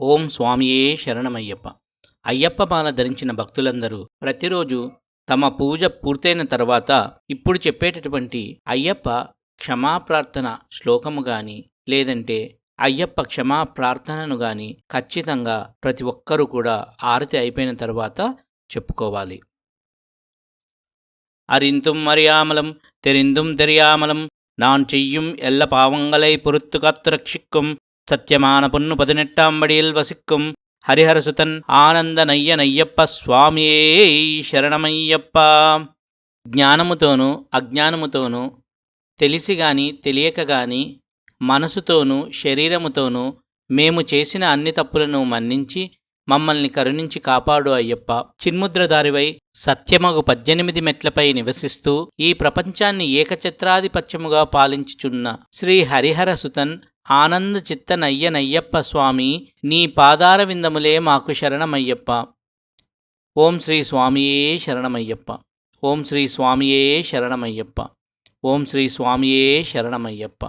ఓం స్వామియే శరణమయ్యప్ప అయ్యప్ప మాల ధరించిన భక్తులందరూ ప్రతిరోజు తమ పూజ పూర్తయిన తర్వాత ఇప్పుడు చెప్పేటటువంటి అయ్యప్ప క్షమాప్రార్థన శ్లోకము గాని లేదంటే అయ్యప్ప క్షమా ప్రార్థనను గాని ఖచ్చితంగా ప్రతి ఒక్కరూ కూడా ఆరతి అయిపోయిన తర్వాత చెప్పుకోవాలి அறிந்தும் அறியாமலும் தெரிந்தும் தெரியாமலும் நான் செய்யும் எல்ல பாவங்களை பொறுத்து காத்து ரட்சிக்கும் சத்தியமான பொன்னு பதினெட்டாம் படியில் வசிக்கும் హరిహరసుతన్ ఆనందనయ్య నయ్యప్ప స్వామియే శరణమయ్యప్ప జ్ఞానముతోనూ అజ్ఞానముతోనూ తెలిసి గాని తెలియక గాని మనసుతోనూ శరీరముతోనూ మేము చేసిన అన్ని తప్పులను మన్నించి మమ్మల్ని కరుణించి కాపాడు అయ్యప్ప చిన్ముద్రదారివై సత్యమగు పద్దెనిమిది మెట్లపై నివసిస్తూ ఈ ప్రపంచాన్ని ఏకఛత్రాధిపత్యముగా పాలించుచున్న శ్రీ హరిహర సుతన్ ఆనంద చిత్తనయ్య నయ్యప్ప స్వామి నీ పాదార విందములే మాకు శరణమయ్యప్ప ఓం శ్రీ స్వామియే శరణమయ్యప్ప ఓం శ్రీ స్వామియే శరణమయ్యప్ప ఓం శ్రీ స్వామియే శరణమయ్యప్ప